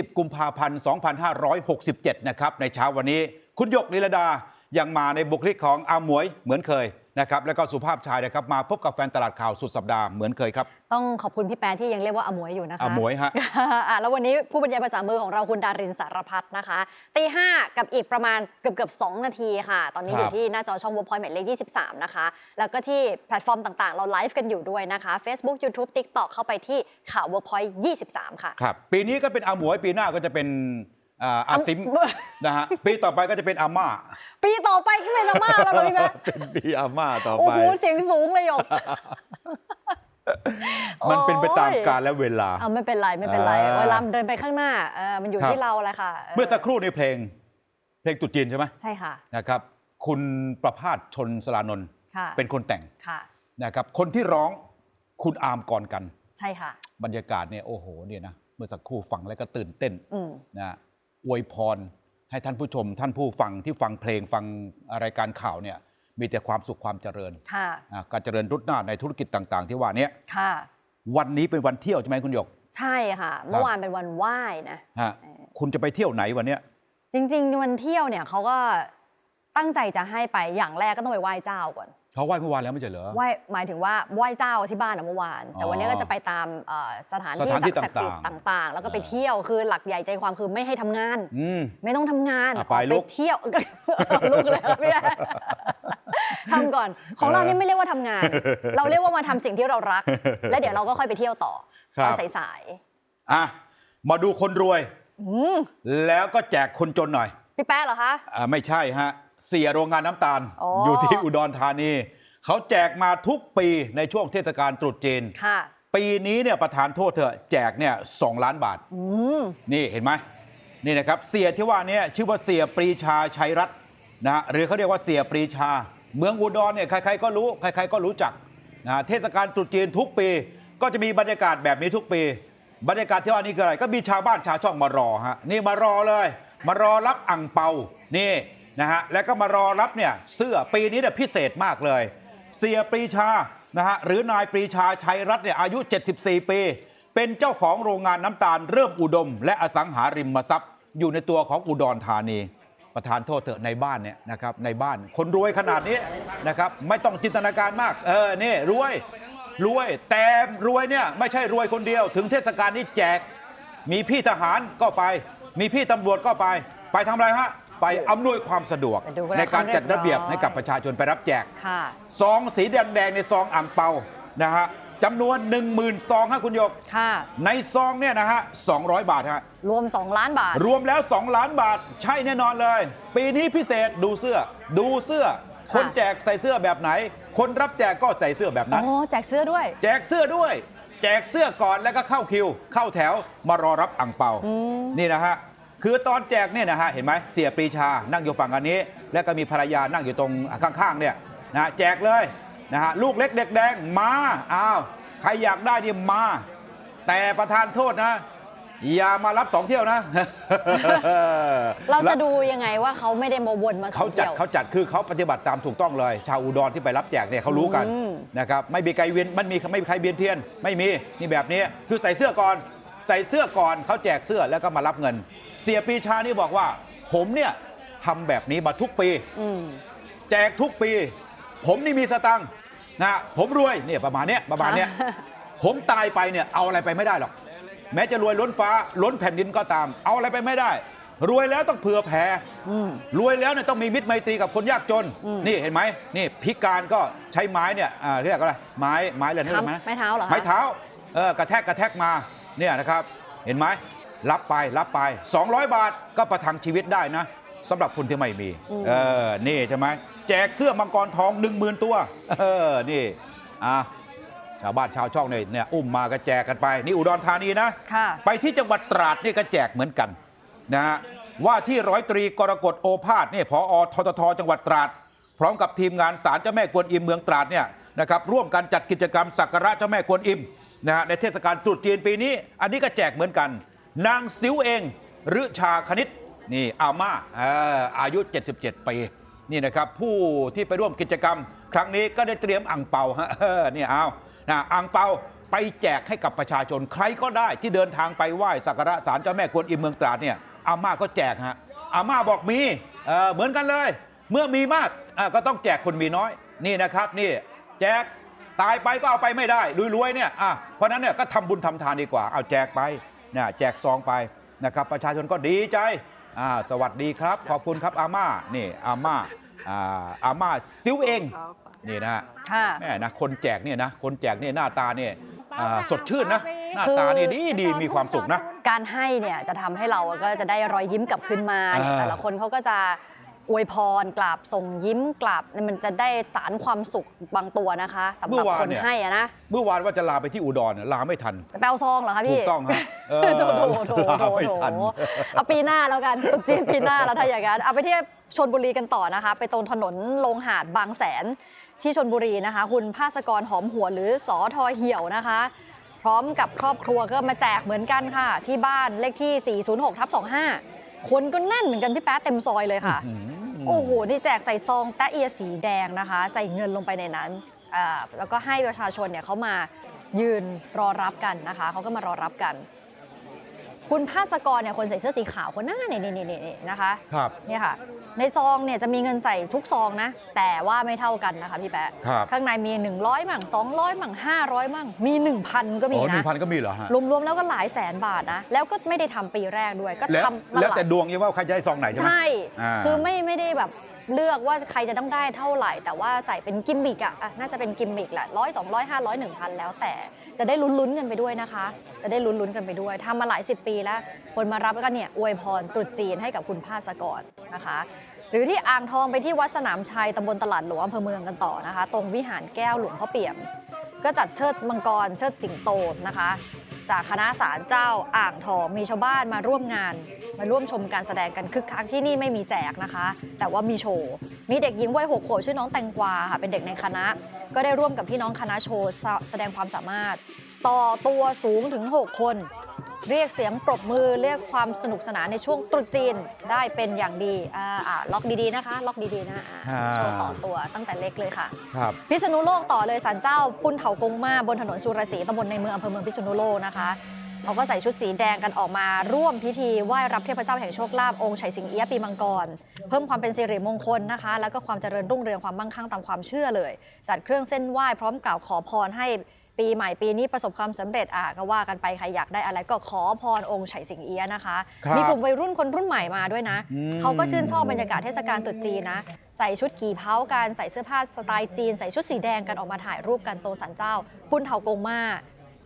10 กุมภาพันธ์ 2567 นะครับ ในเช้าวันนี้ คุณหยกนิรดายังมาในบุคลิกของอาหมวยเหมือนเคย นะครับแล้วก็สุภาพชายนะครับมาพบกับแฟนตลาดข่าวสุดสัปดาห์เหมือนเคยครับ ต้องขอบคุณพี่แปนที่ยังเรียกว่าอมวยอยู่นะคะอาหมวยฮะ อะแล้ววันนี้ผู้บรรยายภาษามือของเราคุณดารินสารพัฒนะคะตีห้ากับอีกประมาณเกือบเกือบสนาทีค่ะ ตอนนี้ครับอยู่ที่หน้าจอช่อง Workpoint หมายเลข23 นะคะ แล้วก็ที่แพลตฟอร์มต่างๆ เราไลฟ์กันอยู่ด้วยนะคะ Facebook YouTube TikTok เข้าไปที่ข่าว Workpoint 23 ค่ะ ครับ ปีนี้ก็เป็นอาหมวยปีหน้าก็จะเป็น อ่าอาซิมอะนะฮะปีต่อไปก็จะเป็นอาม่า ปีต่อไปก็เป็นอาม่าแล้วเหรอพี่แม่เป็นปีอาม่าต่อโอ้ไปโหเสียงสูงเลยหยกมันเป็นไปตามโอ้ยกาลและเวลาเอาไม่เป็นไรไม่เป็นไรอ่าเวลาเดินไปข้างหน้าเออมันอยู่ครับที่เราแหละค่ะ เมื่อสักครู่ในเพลง เพลงตรุษจีนใช่ไหมใช่ค่ะนะครับ คุณประพาสชนสลานนท์ค่ะเป็นคนแต่งค่ะนะครับคนที่ร้องคุณอาร์มก่อนกัน ใช่ค่ะ บรรยากาศเนี่ยโอ้โหเนี่ยนะเมื่อสักครู่ฟังแล้วก็ตื่นเต้นอืมนะ อวยพร ให้ท่านผู้ชม ท่านผู้ฟังที่ฟังเพลงฟังรายการข่าวเนี่ยมีแต่ความสุขความเจริญค่ะอะการเจริญรุดหน้าในธุรกิจต่าง ๆ ที่ว่าเนี้ค่ะ วันนี้เป็นวันเที่ยวใช่ไหมคุณหยก ใช่ค่ะ เมื่อวานเป็นวันไหว้นะฮะคุณจะไปเที่ยวไหนวันเนี้ยจริง ๆ วันเที่ยวเนี่ยเขาก็ตั้งใจจะให้ไปอย่างแรกก็ต้องไปไหว้เจ้าก่อน เขาไหว้เมื่อวานแล้วไม่ใช่เหรอ ไหว้หมายถึงว่าไหว้เจ้าที่บ้านอะเมื่อวาน แต่อ๋อวันนี้ก็จะไปตามเอ่อสถานที่สถานที่ศักดิ์สิทธิ์ต่างๆต่างๆ แล้วก็ไปอ่าเที่ยวคือหลักใหญ่ใจความคือไม่ให้ทำงาน อืม ไม่ต้องทำงานอะอไปอกลูไปกเที่ยว ลูกเลยเหรอพี่แอนทำก่อนของเรานี่ไม่เรียกว่าทำงาน เราเรียกว่ามาทำสิ่งที่เรารัก แล้วเดี๋ยวเราก็ค่อยไปเที่ยวต่อครับ ตอนสายอะมาดูคนรวย ๆอืมแล้วก็แจกคนจนหน่อยพี่แป๊ะเหรอคะ อ่าไม่ใช่ฮะ เสียโรงงานน้ำตาลอ๋อออยู่ที่อุดรธานีเขาแจกมาทุกปีในช่วงเทศกาลตรุษจีนค่ะปีนี้เนี่ยประธานโทษเถอะแจกเนี่ยสล้านบาทอืมนี่เห็นไหมนี่นะครับเสียที่ว่าเนี้ชื่อว่าเสียปรีชาชัยรัตน์นะฮะหรือเขาเรียกว่าเสียปรีชา เมืองอุดรเนี่ยใครๆก็รู้ใครๆก็รู้จักนะเทศกาลตรุษจีนทุกปี ก็จะมีบรรยากาศแบบนี้ทุกปี บรรยากาศที่ว่านี้คืออะไรก็มีชาวบ้านชาวช่องมารอฮะนี่มารอเลย มารอรับอ่งเปานี่ นะฮะแล้วก็มารอรับเนี่ยเสื้อปีนี้เนี่ยพิเศษมากเลย เสียปรีชานะฮะหรือนายปรีชาชัยรัตน์เนี่ยอายุ 74 ปี เป็นเจ้าของโรงงานน้ำตาลเริ่มอุดม และอสังหาริมทรัพย์ อยู่ในตัวของอุดรธานีประธานโทษเถอะในบ้านเนี่ยนะครับในบ้านคนรวยขนาดนี้นะครับไม่ต้องจินตนาการมาก เออนี่รวยรวยแต่รวยเนี่ยไม่ใช่รวยคนเดียว ถึงเทศกาลนี้แจก มีพี่ทหารก็ไป มีพี่ตำรวจก็ไป ไปทำอะไรฮะ ไปอำนวยความสะดวกไปดูแลในการจัดระเบียบความเรียบร้อยให้กับประชาชนไปรับแจก ค่ะ ซองสีแดงๆในซองอ่างเปานะฮะจำนวน 1 0,000ซองฮะคุณหยก ค่ะ ในซองเนี่ยนะฮะ 200 บาทฮะ รวม 2 ล้านบาท รวมแล้ว 2 ล้านบาทใช่แน่นอนเลย ปีนี้พิเศษดูเสื้อ ดูเสื้อ คนแจกใส่เสื้อแบบไหน คนรับแจกก็ใส่เสื้อแบบอ๋นั้นอแจกเสื้อด้วย แจกเสื้อด้วย แจกเสื้อก่อนแล้วก็เข้าคิว เข้าแถวมารอรับอ่งเปา นี่นะฮะ คือตอนแจกเนี่ยนะฮะเห็นไหมเสียปรีชานั่งอยู่ฝั่งอันนี้ แล้วก็มีภรรยานั่งอยู่ตรงข้างๆเนี่ยนะแจกเลยนะฮะลูกเล็กเด็กแดงมาอ้าวใครอยากได้นี่มา แต่ประธานโทษนะ อย่ามารับสองเที่ยวนะ เราจะดูยังไงว่าเขาไม่ได้มาวนมาสเขาองจัดเที่ยว เขาจัดคือเขาปฏิบัติตามถูกต้องเลย ชาวอุดรที่ไปรับแจกเนี่ยเขารู้กันอืม นะครับไม่มีใครเวียนมันมีไม่มีใครเวียนเทียน ไม่มีนี่แบบนี้คือใส่เสื้อก่อน ใส่เสื้อก่อนเขาแจกเสื้อแล้วก็มารับเงิน เสียปรีชานี่บอกว่า ผมเนี่ยทำแบบนี้มาทุกปี อืม แจกทุกปี ผมนี่มีสตังค์นะผมรวยเนี่ยประมาณเนี้ยประมาณเนี้ยค่ะ ผมตายไปเนี่ยเอาอะไรไปไม่ได้หรอก แม้จะรวยล้นฟ้าล้นแผ่นดินก็ตาม เอาอะไรไปไม่ได้ รวยแล้วต้องเผื่อแผ่ อืม รวยแล้วเนี่ยต้องมีมิตรไมตรีกับคนยากจน อืมนี่เห็นไหมนี่พิการก็ใช้ไม้เนี่ยอ่าเรียกอะไรไม้ไม้อะไรนะค้ำไหมไม้เท้าเหรอคะไม้เท้าเออกระแทกกระแทกมาเนี่ยนะครับ เห็นไหม รับไปรับไป 200 บาทก็ประทังชีวิตได้นะสำหรับคนที่ไม่มีอืมเออ นี่ใช่ไหมแจกเสื้อมังกรทอง1 0,000ตัว เออ นี่ อะชาวบ้านชาวช่องเนี่ยเนี่ยอุ้มมาก็แจกกันไป นี่อุดรธานีนะค่ะไปที่จังหวัดตราดนี่ก็แจกเหมือนกันนะฮะว่าที่ร้อยตรีกรกฎโอภาสเนี่ยพอทททจังหวัดตราด พร้อมกับทีมงานศาลเจ้าแม่กวนอิมเมืองตราดเนี่ยนะครับร่วมกันจัดกิจกรรมสักการะเจ้าแม่กวนอิมนะฮะในเทศกาลตรุษจีนปีนี้ อันนี้ก็แจกเหมือนกัน นางซิวเองฤชาคณิตนี่อาม่าเอ่ออายุ 77 ปีนี่นะครับผู้ที่ไปร่วมกิจกรรม ครั้งนี้ก็ได้เตรียมอ่างเปาฮะนี่เอานะอ่างเปาไปแจกให้กับประชาชนใครก็ได้ที่เดินทางไปไหว้สักการะศาลเจ้าแม่กวนอิมเมืองตราดเนี่ยอาม่าก็แจกฮะอาม่าบอกมีเเหมือนกันเลย เมื่อมีมากก็ต้องแจกคนมีน้อยนี่นะครับนี่แจกตายไปก็เอาไปไม่ได้รวยๆเนี่ยเพราะนั้นเนี่ยก็ทำบุญทำทานดีกว่าเอาแจกไป นี่ยแจกซองไปนะครับประชาชนก็ดีใจอ่าสวัสดีครับ ขอบคุณครับอาม่านี่อาม่าอ่าอาม่าซิวเองนี่นะฮะค่ะแม่นะคนแจกเนี่ยนะคนแจกเนี่ยหน้าตาเนี่ยอ่าสดชื่นนะหน้าคือตาเนี่ยดีดีมีความสุขนะ การให้เนี่ยจะทำให้เราก็จะได้รอยยิ้มกลับคืนมาเนี่ยอ่า แต่ละคนเขาก็จะ อวยพรกลับส่งยิ้มกลับมันจะได้สารความสุขบางตัวนะคะสำหรับคนให้อะนะเมื่อวานว่าจะลาไปที่อุดรเนี่ยลาไม่ทันจะแปลซองเหรอคะถูพี่กต้องฮะเออโถโถโถโถลาไม่โถทันเอาปีหน้าแล้วกันตุ๊กจีนปีหน้าแล้วถ้าอย่างนั้นเอาไปที่ชนบุรีกันต่อนะคะ ไปตรงถนนลงหาดบางแสนที่ชนบุรีนะคะ คุณภาสกรหอมหัวหรือสอทอเหี่ยวนะคะ พร้อมกับครอบครัวก็มาแจกเหมือนกันค่ะ ที่บ้านเลขที่ 406ทับ25คนก็แน่นเหมือนกันพี่แป๊ะเต็มซอยเลยค่ะ โอ้โห นี่แจกใส่ซองแตะเอียสีแดงนะคะ ใส่เงินลงไปในนั้นแล้วก็ให้ประชาชนเนี่ยเขามายืนรอรับกันนะคะ เขาก็มารอรับกัน คุณภาสกรเนี่ยคนใส่เสื้อสีขาวคนหน้าเนี่ยนี่นี่นี่นะคะครับเนี่ยค่ะ ในซองเนี่ยจะมีเงินใส่ทุกซองนะ แต่ว่าไม่เท่ากันนะคะพี่แปะครับข้างในมี 100มั่ง200มั่ง500มั่งมี 1,000 ก็มีอ๋อหนึ่นะงพันก็มีเหรอฮะรวมๆแล้วก็หลายแสนบาทนะ แล้วก็ไม่ได้ทำปีแรกด้วยก็แล้วทำมาแล้วหลายแต่ดวงยังว่าใครจะได้ซองไหนใช่ไหมใช่อ่าคือไม่ไม่ได้แบบ เลือกว่าใครจะต้องได้เท่าไหร่ แต่ว่าจ่ายเป็นกิมมิกอะอะน่าจะเป็นกิมมิกแหละร้อยสองร้อยห้าร้อยหนึ่งพันแล้วแต่จะได้ลุ้นๆกันไปด้วยนะคะ จะได้ลุ้นๆกันไปด้วยทำมาหลายสิบปีแล้ว คนมารับก็เนี่ยอวยพรตรุษจีนให้กับคุณภาสกรนะคะ หรือที่อ่างทองไปที่วัดสนามชัยตำบลตลาดหลวงอำเภอเมืองกันต่อนะคะ ตรงวิหารแก้วหลวงพ่อเปี่ยม ก็จัดเชิดมังกรเชิดสิงโตนะคะ จากคณะศาลเจ้าอ่างทองมีชาวบ้านมาร่วมงาน มาร่วมชมการแสดงกันคึกคักที่นี่ไม่มีแจกนะคะ แต่ว่ามีโชว์ มีเด็กหญิงวัยหกขวบชื่อน้องแตงกวาค่ะเป็นเด็กในคณะ ก็ได้ร่วมกับพี่น้องคณะโชว์แสดงความสามารถ ต่อตัวสูงถึง 6 คน เรียกเสียงปรบมือเรียกความสนุกสนานในช่วงตรุษจีนได้เป็นอย่างดีอ่าอ่าล็อกดีๆนะคะ ล็อกดีๆนะอ่าอ่า โชว์ต่อตัวตั้งแต่เล็กเลยค่ะ ครับ พิษณุโลกต่อเลยศาลเจ้าปุ้นเถากงมาบนถนนสุรศรีตำบลในเมืองอำเภอเมืองพิษณุโลกนะคะเขาก็ใส่ชุดสีแดงกันออกมาร่วมพิธีไหว้รับเทพเจ้าแห่งโชคลาภองค์ไฉสิงเอี้ยะปีมังกร เพิ่มความเป็นสิริมงคลนะคะ แล้วก็ความเจริญรุ่งเรืองความมั่งคั่งตามความเชื่อเลย จัดเครื่องเส้นไหว้พร้อมกล่าวขอพรให้ ปีใหม่ปีนี้ประสบความสำเร็จอะก็ว่ากันไปใครอยากได้อะไรก็ขอพรองค์ไฉสิงเอี้ยะนะคะครับมีกลุ่มวัยรุ่นคนรุ่นใหม่มาด้วยนะอืมเขาก็ชื่นชอบบรรยากาศเทศกาลตรุษจีนนะใส่ชุดกี่เผากันใส่เสื้อผ้าสไตล์จีน ใส่ชุดสีแดงกันออกมาถ่ายรูปกันตรงสันเจ้า ปุ้นเถากงมา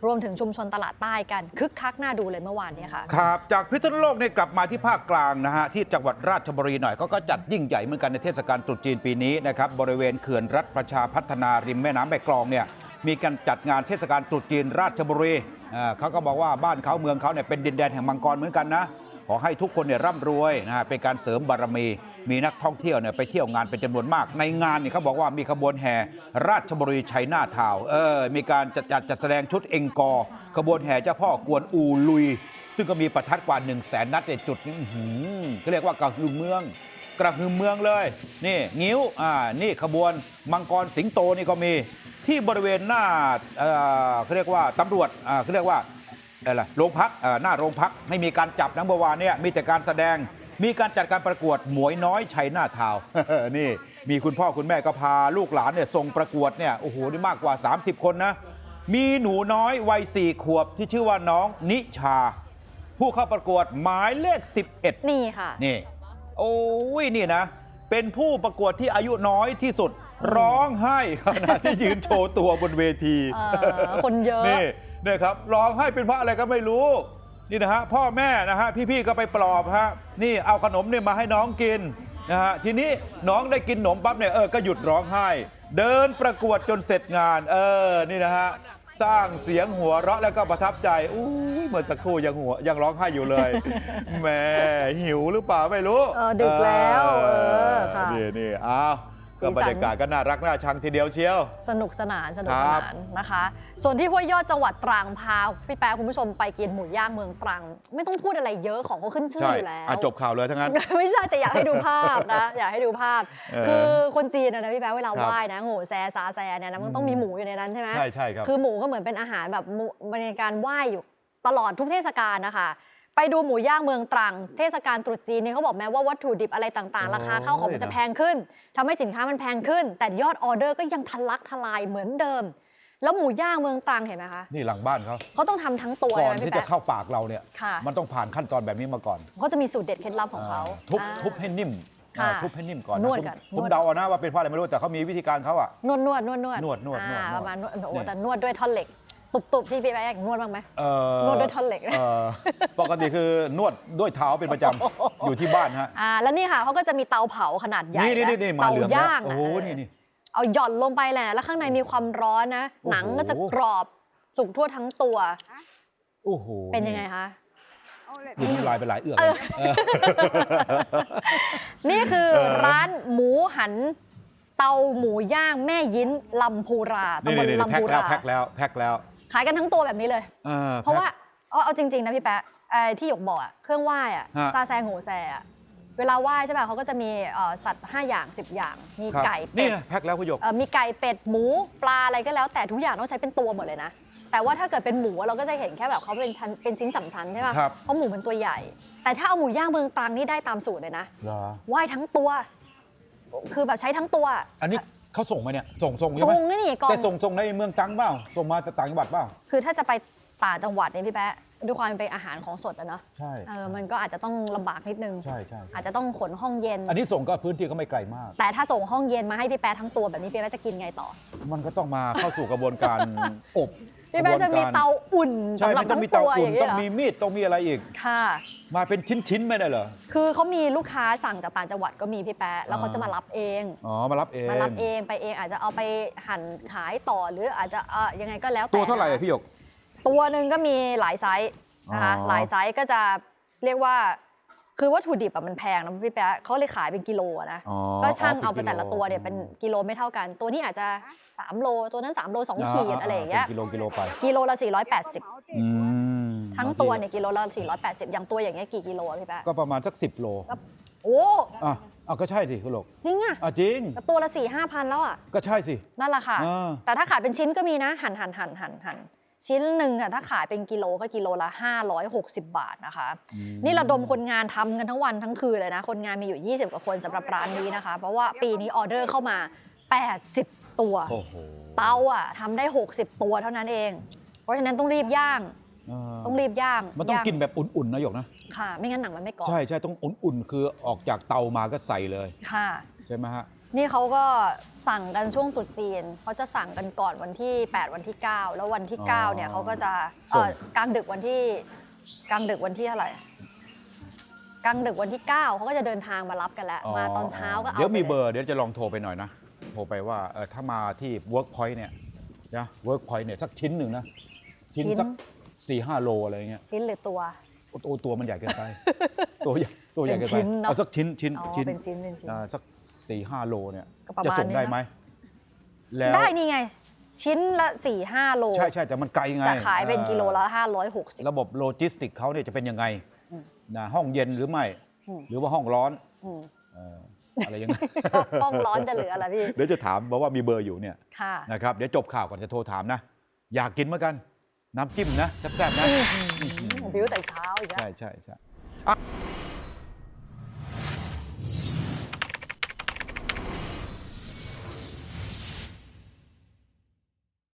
รวมถึงชุมชนตลาดใต้กัน คึกคักน่าดูเลยเมื่อวานเนี่ยค่ะครับจากพิษณุโลกเนี่ยกลับมาที่ภาคกลางนะฮะที่จังหวัดราชบุรีหน่อยเขาก็จัดยิ่งใหญ่เหมือนกันในเทศกาลตรุษจีนปีนี้นะครับบริเวณเขื่อนรัฐประชาพัฒนาริมแม่น้ำแม่กลองเนี่ย มีการจัดงานเทศกาลตรุษจีนราชบุรีเขาก็บอกว่าบ้านเขาเมืองเขาเนี่ยเป็นดินแดนแห่งมังกรเหมือนกันนะขอให้ทุกคนเนี่ยร่ำรวยนะฮะเป็นการเสริมบารมี มีนักท่องเที่ยวเนี่ยไปเที่ยวงานเป็นจำนวนมาก ในงานเนี่ยเขาบอกว่ามีขบวนแห่ราชบุรีชัยนาทาวเออมีการจัดจัดจัดแสดงชุดเองกอ ขบวนแห่เจ้าพ่อกวนอูลุย ซึ่งก็มีประทัดกว่า1 0 0 0 0แสนนัดในจุดนี้เขาเรียกว่ากระหึ่มเมือง กระหึ่มเมืองเลย นี่ งิ้วอ่านี่ขบวนมังกรสิงโตนี่ก็มี ที่บริเวณหน้าเอ่อเขาเรียกว่าตำรวจอ่าเขาเรียกว่าอะไรล่ะโรงพักเอ่อหน้าโรงพักไม่มีการจับนะเมื่อวานเนี่ยมีแต่การแสดง มีการจัดการประกวดหมวยน้อยชัยหน้าทาวน์ นี่มีคุณพ่อคุณแม่ก็พาลูกหลานเนี่ยส่งประกวดเนี่ยโอ้โหนี่มากกว่า 30 คนนะ มีหนูน้อยวัยสี่ขวบที่ชื่อว่าน้องนิชา ผู้เข้าประกวดหมายเลข 11 นี่ค่ะ นี่ โอ้ยนี่นะ เป็นผู้ประกวดที่อายุน้อยที่สุด ร้องไห้ขณะที่ยืนโชว์ตัวบนเวทีเออคนเยอะนี่เนี่ยครับร้องไห้เป็นเพราะอะไรก็ไม่รู้นี่นะฮะพ่อแม่นะฮะพี่ๆก็ไปปลอบฮะนี่เอาขนมเนี่ยมาให้น้องกินนะฮะทีนี้น้องได้กินขนมปั๊บเนี่ยเออก็หยุดร้องไห้ เดินประกวดจนเสร็จงาน เออนี่นะฮะสร้างเสียงหัวเราะแล้วก็ประทับใจอู้ยเมื่อสักครู่ยังหัวยังร้องไห้อยู่เลยแหม่หิวหรือเปล่าไม่รู้เออดึกแล้วเออค่ะนี่นี่อ้าว ก็บรรยากาศก็น่ารักน่าชังทีเดียวเชียว สนุกสนานสนุกคสรับนานนะคะ ส่วนที่ห้วยยอดจังหวัดตรังพาพี่แป๊ะคุณผู้ชมไปกินหมูย่างเมืองตรัง ไม่ต้องพูดอะไรเยอะของเขาขึ้นชื่อใช่อยู่แล้วอะจบข่าวเลยทั้งนั้น ไม่ใช่แต่อยากให้ดูภาพนะอยากให้ดูภาพเออคือคนจีนนะนะพี่แป๊ะเวลาครับไหว้นะโง่แซซาแซเนี่ยนะมันต้องมีหมูอยู่ในนั้นใช่ไหมใช่ใช่ครับคือหมูก็เหมือนเป็นอาหารแบบหมูในการไหว้อยู่ตลอดทุกเทศกาลนะคะ ไปดูหมูย่างเมืองตรัง เทศกาลตรุษจีนนี่เขาบอกแม้ว่าวัตถุดิบอะไรต่างๆ ราคาข้าวของมันจะแพงขึ้นทำให้สินค้ามันแพงขึ้น แต่ยอดออเดอร์ก็ยังทะลักทลายเหมือนเดิม แล้วหมูย่างเมืองตรังเห็นไหมคะนี่หลังบ้านเขาเขาต้องทำทั้งตัวก่อนเลยนะที่พี่จะแป๊ะเข้าปากเราเนี่ยค่ะมันต้องผ่านขั้นตอนแบบนี้มาก่อนเขาจะมีสูตรเด็ดเคล็ดลับของเขาทุบอ่าทุบให้นิ่มค่ะอ่าทุบให้นิ่มก่อนนวดก่อนผมผมนวดเดาเอานะว่าเป็นเพราะอะไรไม่รู้แต่เขามีวิธีการเขาอะนวดนวดนวดนวดนวดนวดนวดอ่านวดประมาณนวดโอ้โหเนี่ยแต่นวดด้วยท่อนเหล็ก ตุบตุบพี่พี่แป๊ะนวดบ้างไหมเอ่อนวดด้วยท่อนเหล็กเอ่อปกติคือนวดด้วยเท้าเป็นประจำอยู่ที่บ้านฮะ อ่าแล้วนี่ค่ะเขาก็จะมีเตาเผาขนาดใหญ่นี่นี่ะนี่มาเตาเหลืองแล้วย่างโอ้อะโหเออนี่นี่ เอาหย่อนลงไปแหละ แล้วข้างในมีความร้อนนะ โอ้โห หนังก็จะกรอบสุกทั่วทั้งตัว โอ้โหเป็นยังไงคะ ดูน้ำลายไปหลายเอือกเอเลอยเออ นี่คือเออร้านหมูหัน เตาหมูย่างแม่ยิ้นลำพูรานี่ตำบลนี่นี่ลำแพ็คพูแล้วรา แพ็คแล้วแพ็คแล้ว ขายกันทั้งตัวแบบนี้เลยออเพราะว่าแพ็คเอาเอาจริง ๆ นะพี่แป๊ะไอ้ที่หยกบอกอะเครื่องไหว้อะฮะซาแซงโหแซอะเวลาไหว้ใช่ป่ะเขาก็จะมีเอ่อสัตว์ 5 อย่าง 10 อย่าง มีครับไก่นี่เป็ดไงแพ็คแล้วคุณหยก เอ่อมีไก่เป็ดหมูปลาอะไรก็แล้ว แต่ทุกอย่างต้องใช้เป็นตัวหมดเลยนะ แต่ว่าถ้าเกิดเป็นหมูเราก็จะเห็นแค่แบบเขาเป็นชั้นเป็นชิ้นสำชั้นใช่ป่ะครับ เพราะหมูเป็นตัวใหญ่ แต่ถ้าเอาหมูย่างเมืองตรังนี่ได้ตามสูตรเลยนะ เหรอไหว้ทั้งตัว คือแบบใช้ทั้งตัว อันนี้ เขาส่งมาเนี่ยส่งส่งทใช่รไหมงนี่กล่องแต่ส่งส่งในเมืองตรังเปล่าส่งมาจากต่างจังหวัดเปล่า คือถ้าจะไปต่างจังหวัดเนี่ยพี่แป๊ะด้วยความเป็นอาหารของสดอะเนาะใช่ เออมันก็อาจจะต้องลำบากนิดนึง ใช่ใช่อาจจะต้องขนห้องเย็น อันนี้ส่งก็พื้นที่ก็ไม่ไกลมาก แต่ถ้าส่งห้องเย็นมาให้พี่แป๊ะทั้งตัวแบบนี้พี่แป๊ะจะกินไงต่อ มันก็ต้องมาเข้าสู่กระบวนการ อบ พี่แป๊ะจะมีเตาอุ่นใช่สำหรัมับนต้อทั้งงมีตัเตาวออุ่นย่างนี้ต้องเหรอมีมีดต้องมีอะไรอีกค่ะ มาเป็นชิ้นๆไม่ได้เหรอคือเขามีลูกค้าสั่งจากต่างจังหวัดก็มีพี่แป๊ะแล้วเขาอ่าจะมารับเองอ๋อมารับเองมารับเองไปเองอาจจะเอาไปหั่นขายต่อหรืออาจจะเอ่อยังไงก็แล้วแต่ตัวเท่าไหร่อะพี่หยกตัวหนึ่งก็มีหลายไซส์นะคะอ๋อหลายไซส์ก็จะเรียกว่าคือวัตถุดิบอะมันแพงนะพี่แป๊ะเขาเลยขายเป็นกิโลอะนะอ๋อก็ช่างป็นเอาไปกิโแต่ละตัวเนี่ยเป็นกิโลไม่เท่ากัน ตัวนี้อาจจะ 3 โล ตัวนั้น 3 โล 2 ขีดอะไรอย่างเงี้ยป็นกิโลกิโลไปกิโลละ 480อืมทั้งตัวเนี่ยกิโลละ 480 อย่างตัวอย่างเงี้ยกี่กิโลอะพี่แป๊ะก็ประมาณสัก 10 โลโอ้อะอะก็ใช่สิคุณหลกจริงอะอะจริงก็ตัวละ4 5พันแล้วอะก็ใช่สิ นั่นแหละค่ะอ่าแต่ถ้าขายเป็นชิ้นก็มีนะ หั่นหั่นหั่นหั่นหั่นชิ้นหนึ่งอะถ้าขายเป็นกิโลก็กิโลละ 560 บาทนะคะ นี่ระดมคนงานทำกันทั้งวันทั้งคืนเลยนะ คนงานมีอยู่ 20 กว่าคนสำหรับร้านนี้นะคะ เพราะว่าปีนี้ออเดอร์เข้ามา 80 ตัว โอ้โหเตาอะทำได้ 60 ตัวเท่านั้นเอง เพราะฉะนั้นต้องรีบย่าง เออต้องรีบย่างมันต้องย่ากินแบบอุ่นๆนะหยกนะ ค่ะ ไม่งั้นหนังมันไม่กรอบใช่ใช่ต้องอุ่นๆ คือออกจากเตามาก็ใส่เลย ค่ะ ใช่ไหมฮะ นี่เขาก็สั่งกันช่วงตรุษจีนเขาจะสั่งกันก่อนวันที่ 8 วันที่ 9 แล้ววันที่ 9 เนี่ยเขาก็จะเออส่งกลางดึกวันที่กลางดึกวันที่เท่าไหร่กลางดึกวันที่ 9เขาก็จะเดินทางมารับกันแล้ว มาตอนเช้าก็เอาเดี๋ยวมีไปลเบอร์เดี๋ยวจะลองโทรไปหน่อยนะโท รไปว่าเออถ้ามาที่ Workpoint เนี่ยนะ Workpoint เนี่ยสักชิ้นหนึ่งนะ ชิ้นสักสี่ห้าโลอะไรเงี้ยชิ้นหรือตัว โอ้โอ้ตัวมันใหญ่เกินไป ตัวใหญ่ตัวใหญ่เกินเป็นชิ้ไปนเนอะเอาสักชิ้นชิ้นอ๋อชิ้นเป็นชิ้นเป็นชิ้นอ่าสักสี่ห้าโลเนี่ยก็ประมาณจะส่งได้นี้นะ ไหมแล้วได้นี่ไง ชิ้นละ4 5โล ใช่ใช่แต่มันไกลไงจะขายเป็นอ่ากิโลละ 560 ระบบโลจิสติกเขาเนี่ยจะเป็นยังไงอืมนะห้องเย็นหรือไม่อืมหรือว่าห้องร้อนอืม เอ่อ อะไรยังไงต้องร้อนจะเหลืออะไรพี่ เดี๋ยวจะถามบอกว่ามีเบอร์อยู่เนี่ยค่ะนะครับเดี๋ยวจบข่าวก่อนจะโทรถามนะ อยากกินเหมือนกัน น้ำจิ้มนะแซ่บๆนะบิวแต่เช้าอีกแล้วใช่ใช่ใช่